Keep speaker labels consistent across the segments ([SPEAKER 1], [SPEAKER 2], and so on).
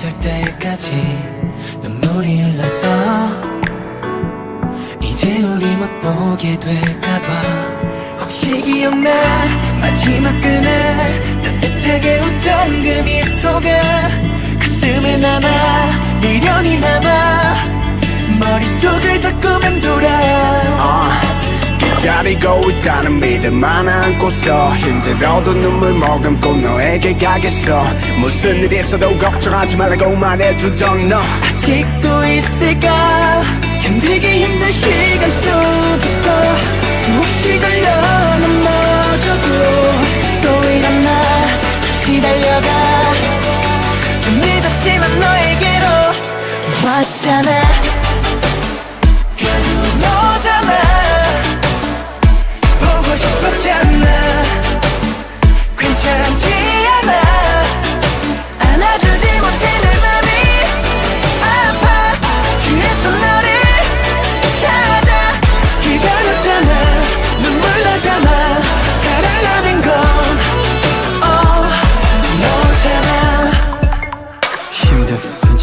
[SPEAKER 1] 설 때까지 눈물이 흘렀어 이제 우리 못 보게 될까봐 혹시 기억나? 마지막 그날 따뜻하게 웃던 그 미소가 가슴에 남아 미련이 남아. 머릿속을 자꾸 맴돌아
[SPEAKER 2] 아, 기다리고 있다는 믿음만 안고서 힘들어도 눈물 머금고 너에게 가겠어. 무슨 일이 있어도 걱정하지 말라고 말해주던 너.
[SPEAKER 1] 아직도 있을까 견디기 힘든 시간 속에서 수없이 달려 넘어져도 또 일어나 다시 달려가. 좀 늦었지만 너에게로 왔잖아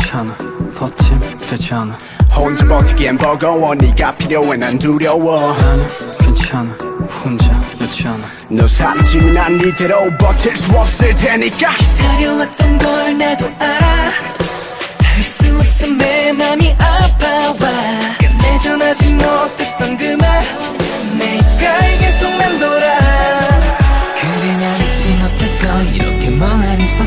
[SPEAKER 1] 괜찮아.
[SPEAKER 3] 버팀 되잖아.
[SPEAKER 2] 혼자 버티기엔 버거워. 네가 필요해 난 두려워.
[SPEAKER 3] 나는 괜찮아. 혼자였잖아.
[SPEAKER 2] 너 사라지면 난 이대로 버틸 수 없을 테니까.
[SPEAKER 1] 기다려왔던 걸 나도 알아. 닿을 수 없어 내 맘이 아파와. 끝내전하지 못했던 그말 내가 계속 맴돌아 그래 난 잊지 못했어. 이렇게 멍하니 서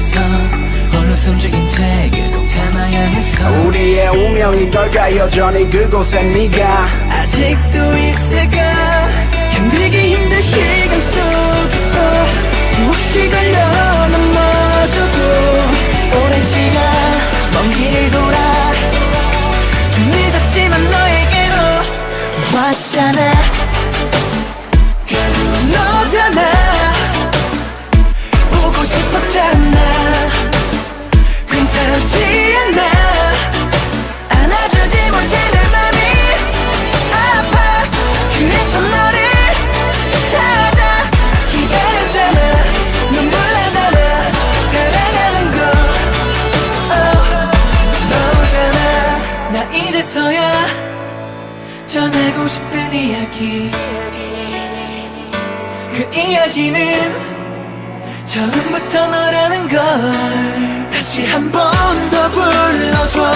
[SPEAKER 1] 서 홀로 숨죽인 채 계속 참아야 했어.
[SPEAKER 2] 우리의 운명인 걸까 여전히 그곳에 네가.
[SPEAKER 1] 아직도 있을까 견디기 힘든 시간 속에서 수없이 걸려 넘어져도 오랜 시간 먼 길을 돌아 좀 늦었지만 너에게로 왔잖아 너야. 전하고 싶은 이야기. 그 이야기는 처음부터 너라는 걸 다시 한 번 더 불러줘.